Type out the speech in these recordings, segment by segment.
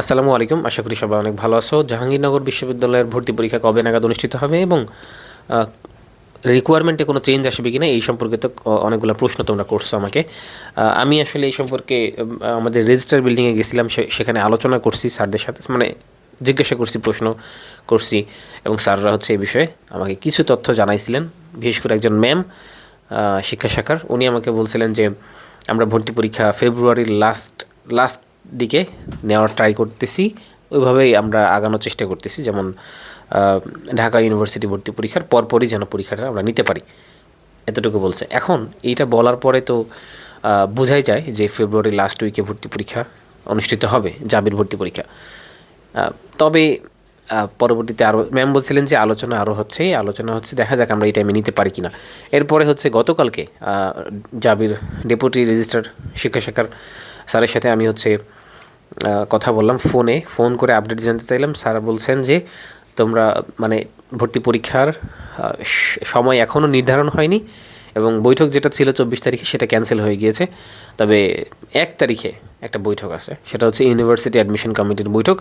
আসসালামু আলাইকুম। আশা করি সবাই অনেক ভালো আছো। জাহাঙ্গীরনগর বিশ্ববিদ্যালয়ের ভর্তি পরীক্ষা কবে নাগাদ অনুষ্ঠিত হবে এবং রিকোয়ারমেন্টে কোনো চেঞ্জ আসবে কিনা এই সম্পর্কে তো অনেকগুলো প্রশ্ন তোমরা করছ আমাকে। আমি আসলে এই সম্পর্কে আমাদের রেজিস্টার বিল্ডিংয়ে গেছিলাম সেখানে আলোচনা করছি স্যারদের সাথে মানে জিজ্ঞাসা করছি, প্রশ্ন করছি এবং স্যাররা হচ্ছে এই বিষয়ে আমাকে কিছু তথ্য জানাইছিলেন। বিশেষ করে একজন ম্যাম শিক্ষা শাখার। উনি আমাকে বলছিলেন যে, আমরা ভর্তি পরীক্ষা ফেব্রুয়ারির লাস্ট লাস্ট দিকে নেওয়ার ট্রাই করতেছি। ওইভাবেই আমরা আগানোর চেষ্টা করতেছি, যেমন ঢাকা ইউনিভার্সিটি ভর্তি পরীক্ষার পরপরই যেন পরীক্ষাটা আমরা নিতে পারি। এতটুকু বলছে। এখন এইটা বলার পরে তো বোঝাই যায় যে ফেব্রুয়ারি লাস্ট উইকে ভর্তি পরীক্ষা অনুষ্ঠিত হবে জাবির ভর্তি পরীক্ষা। তবে পরবর্তীতে আরও ম্যাম বলছিলেন যে আলোচনা আরও হচ্ছে, এই আলোচনা হচ্ছে, দেখা যাক আমরা এই টাইমে নিতে পারি কিনা। এরপরে হচ্ছে গতকালকে জাবির ডেপুটি রেজিস্ট্রার শিক্ষা শাখার স্যারের সাথে আমি হচ্ছে কথা বললাম ফোনে। ফোন করে আপডেট জানতে চাইলাম। স্যার বলছেন যে, তোমরা মানে ভর্তি পরীক্ষার সময় এখনও নির্ধারণ হয়নি এবং বৈঠক যেটা ছিল চব্বিশ তারিখে সেটা ক্যান্সেল হয়ে গিয়েছে। তবে এক তারিখে একটা বৈঠক আছে। সেটা হচ্ছে ইউনিভার্সিটি অ্যাডমিশন কমিটির বৈঠক।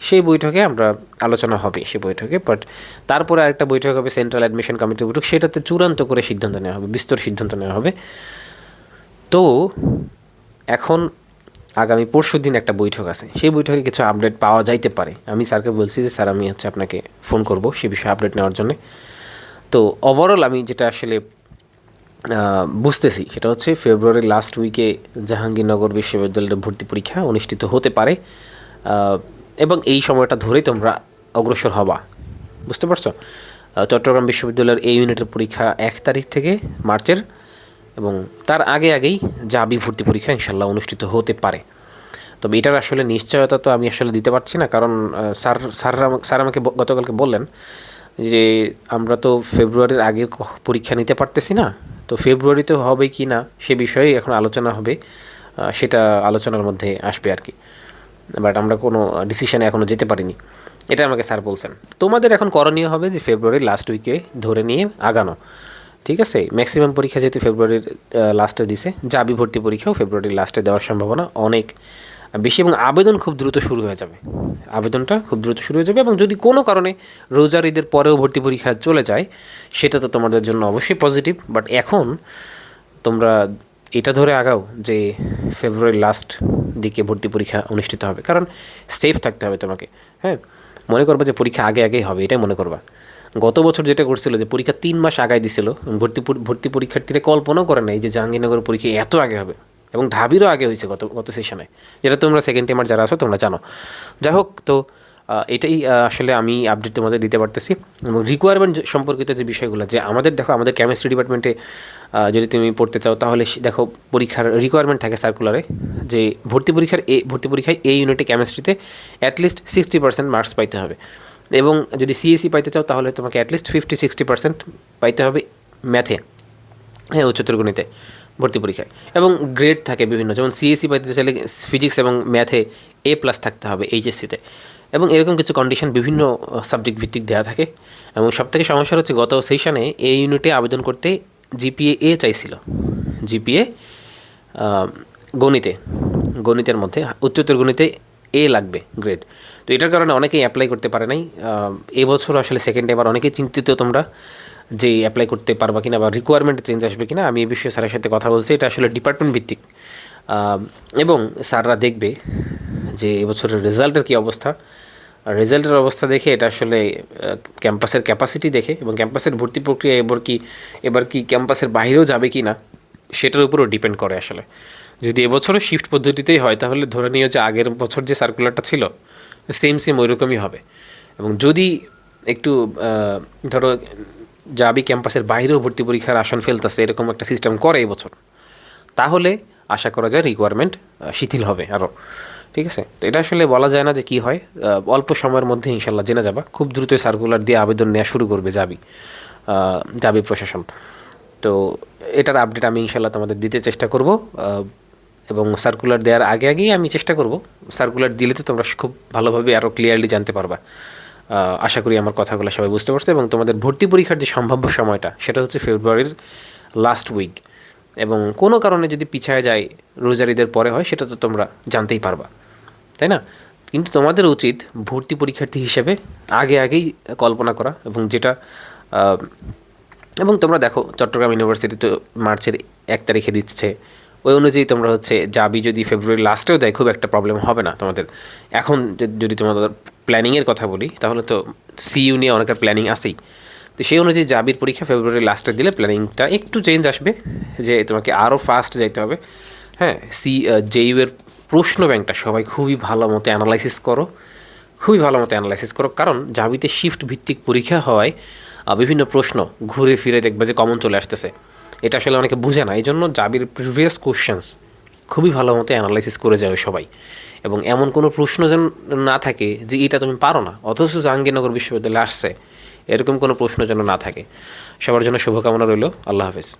সেই বৈঠকে আমরা আলোচনা হবে সেই বৈঠকে। বাট তারপরে আরেকটা বৈঠক হবে সেন্ট্রাল অ্যাডমিশন কমিটির বৈঠক। সেটাতে চূড়ান্ত করে সিদ্ধান্ত নেওয়া হবে, বিস্তর সিদ্ধান্ত নেওয়া হবে। তো, এখন আগামী পরশু দিন একটা বৈঠক আছে। সেই বৈঠকে কিছু আপডেট পাওয়া যাইতে পারে। আমি স্যারকে বলছি যে, স্যার, আমি হচ্ছে আপনাকে ফোন করব সে বিষয়ে আপডেট নেওয়ার জন্য। তো ওভারঅল আমি যেটা আসলে বুঝতেছি, সেটা হচ্ছে ফেব্রুয়ারির লাস্ট উইকে জাহাঙ্গীরনগর বিশ্ববিদ্যালয়ের ভর্তি পরীক্ষা অনুষ্ঠিত হতে পারে। এবং এই সময়টা ধরেই তোমরা অগ্রসর হবা। বুঝতে পারছ? চট্টগ্রাম বিশ্ববিদ্যালয়ের এই ইউনিটের পরীক্ষা এক তারিখ থেকে মার্চের এবং তার আগে আগেই জাবি ভর্তি পরীক্ষা ইনশাল্লাহ অনুষ্ঠিত হতে পারে। তবে এটার আসলে নিশ্চয়তা তো আমি আসলে দিতে পারছি না, কারণ স্যার, স্যাররা স্যার আমাকে গতকালকে বললেন যে আমরা তো ফেব্রুয়ারির আগে পরীক্ষা নিতে পারতেছি না, তো ফেব্রুয়ারিতে হবে কি না সে বিষয়ে এখন আলোচনা হবে সেটা আলোচনার মধ্যে আসবে আর কি। বাট আমরা কোনো ডিসিশনে এখনও যেতে পারিনি, এটা আমাকে স্যার বলছেন। তোমাদের এখন করণীয় হবে যে ফেব্রুয়ারির লাস্ট উইকে ধরে নিয়ে আগানো। ঠিক আছে? ম্যাক্সিমাম পরীক্ষা যেহেতু ফেব্রুয়ারির লাস্টে দিছে জাবি ভর্তি পরীক্ষাও ফেব্রুয়ারির লাস্টে দেওয়ার সম্ভাবনা অনেক বেশি এবং আবেদন খুব দ্রুত শুরু হয়ে যাবে। আবেদনটা খুব দ্রুত শুরু হয়ে যাবে এবং যদি কোনো কারণে রোজার ঈদের পরেও ভর্তি পরীক্ষা চলে যায়, সেটা তো তোমাদের জন্য অবশ্যই পজিটিভ বাট এখন তোমরা এটা ধরে আগাও যে ফেব্রুয়ারি লাস্ট দিকে ভর্তি পরীক্ষা অনুষ্ঠিত হবে। কারণ সেফ থাকতে হবে তোমাকে হ্যাঁ? মনে করবা যে পরীক্ষা আগে আগেই হবে, এটাই মনে করবা। গত বছর যেটা করছিল যে পরীক্ষা তিন মাস আগায় দিছিল, ভর্তি ভর্তি পরীক্ষার্থীরা কল্পনাও করে নাই যে জাহাঙ্গীরনগর পরীক্ষা এত আগে হবে এবং ঢাবিরও আগে হয়েছে গত গত সেশনে যেটা তোমরা সেকেন্ড টাইমার যারা আছো তোমরা জানো। যাই হোক, তো এটাই আসলে আমি আপডেট তোমাদের দিতে পারতেছি। এবং রিকোয়ারমেন্ট সম্পর্কিত যে বিষয়গুলো, যে আমাদের, দেখো, আমাদের কেমিস্ট্রি ডিপার্টমেন্টে যদি তুমি পড়তে চাও, তাহলে দেখো, পরীক্ষার রিকোয়ারমেন্ট থাকে সার্কুলারে যে ভর্তি পরীক্ষার এ, ভর্তি পরীক্ষায় এই ইউনিটে কেমিস্ট্রিতে at least sixty percent marks পাইতে হবে। এবং যদি সিএসসি পাইতে চাও, তাহলে তোমাকে অ্যাটলিস্ট ফিফটি সিক্সটি পার্সেন্ট পাইতে হবে ম্যাথে হ্যাঁ উচ্চতর গণিতে ভর্তি পরীক্ষায়। এবং গ্রেড থাকে বিভিন্ন, যেমন সিএসসি পাইতে চাইলে ফিজিক্স এবং ম্যাথে এ প্লাস থাকতে হবে এইচএসসিতে এবং এরকম কিছু কন্ডিশন বিভিন্ন সাবজেক্ট ভিত্তিক দেওয়া থাকে। এবং সবথেকে সমস্যা হচ্ছে গত সেশনে এই ইউনিটে আবেদন করতে জিপিএ এ চাইছিল। জিপিএ গণিতে, গণিতের মধ্যে, উচ্চতর গণিতে এ লাগবে গ্রেড তো এটার কারণে অনেকেই অ্যাপ্লাই করতে পারে নাই। এবছর আসলে সেকেন্ড এবার অনেকেই চিন্তিত তোমরা যে অ্যাপ্লাই করতে পারবা কিনা বা রিকোয়ারমেন্ট চেঞ্জ আসবে কিনা। আমি এই বিষয়ে স্যারের সাথে কথা বলছি, এটা আসলে ডিপার্টমেন্ট ভিত্তিক। এবং স্যাররা দেখবে যে এবছরের রেজাল্টের কী অবস্থা। রেজাল্টের অবস্থা দেখে এটা আসলে ক্যাম্পাসের ক্যাপাসিটি দেখে এবং ক্যাম্পাসের ভর্তি প্রক্রিয়া এবার কি এবার কি ক্যাম্পাসের বাইরেও যাবে কি না সেটার উপরও ডিপেন্ড করে আসলে। যদি এবছরও শিফট পদ্ধতিতেই হয়, তাহলে ধরে নিও যে আগের বছর যে সার্কুলারটা ছিল সেম সেম ওইরকমই হবে। এবং যদি একটু ধরো যাবি ক্যাম্পাসের বাইরেও ভর্তি পরীক্ষার আসন ফেলতেছে, এরকম একটা সিস্টেম করে এবছর, তাহলে আশা করা যায় রিকোয়ারমেন্ট শিথিল হবে আরও ঠিক আছে? তো এটা আসলে বলা যায় না যে কি হয় অল্প সময়ের মধ্যে ইনশাল্লাহ জেনে যাবা। খুব দ্রুত সার্কুলার দিয়ে আবেদন নেওয়া শুরু করবে যাবি যাবি প্রশাসন। তো এটার আপডেট আমি ইনশাল্লাহ তোমাদের দিতে চেষ্টা করব। এবং সার্কুলার দেওয়ার আগে আগেই আমি চেষ্টা করব। সার্কুলার দিলে তো তোমরা খুব ভালোভাবে আরও ক্লিয়ারলি জানতে পারবা। আশা করি আমার কথাগুলো সবাই বুঝতে পারছ এবং তোমাদের ভর্তি পরীক্ষার যে সম্ভাব্য সময়টা, সেটা হচ্ছে ফেব্রুয়ারির লাস্ট উইক এবং কোনো কারণে যদি পিছায় যায় রোজার ঈদের পরে হয়, সেটা তো তোমরা জানতেই পারবা। তাই না? কিন্তু তোমাদের উচিত ভর্তি পরীক্ষার্থী হিসেবে আগে আগেই কল্পনা করা এবং যেটা এবং তোমরা দেখো, চট্টগ্রাম ইউনিভার্সিটি তো মার্চের এক তারিখে দিচ্ছে ওই অনুযায়ী তোমরা হচ্ছে যাবি যদি ফেব্রুয়ারি লাস্টেও দেয়, খুব একটা প্রবলেম হবে না তোমাদের। এখন যদি তোমাদের প্ল্যানিংয়ের কথা বলি, তাহলে তো সিইউ নিয়ে অনেকের প্ল্যানিং আছেই। তো সেই অনুযায়ী জাবির পরীক্ষা ফেব্রুয়ারি লাস্টে দিলে প্ল্যানিংটা একটু চেঞ্জ আসবে, যে তোমাকে আরও ফাস্ট যাইতে হবে। হ্যাঁ সি জেইউ এর প্রশ্ন ব্যাংকটা সবাই খুবই ভালো মতো অ্যানালাইসিস করো। খুবই ভালো মতো অ্যানালাইসিস করো, কারণ জাবিতে শিফট ভিত্তিক পরীক্ষা হওয়ায় বিভিন্ন প্রশ্ন ঘুরে ফিরে দেখবে যে কমন চলে আসতেছে। এটা আসলে অনেকে বুঝে না। এই জন্য জাবির প্রিভিয়াস কোশ্চেন্স খুবই ভালো মতো অ্যানালাইসিস করে যাবে সবাই। এবং এমন কোনো প্রশ্ন যেন না থাকে যে এটা তুমি পারো না, অথচ জাহাঙ্গীরনগর বিশ্ববিদ্যালয়ে আসছে, এরকম কোনো প্রশ্ন যেন না থাকে। সবার জন্য শুভকামনা রইল। আল্লাহ হাফেজ।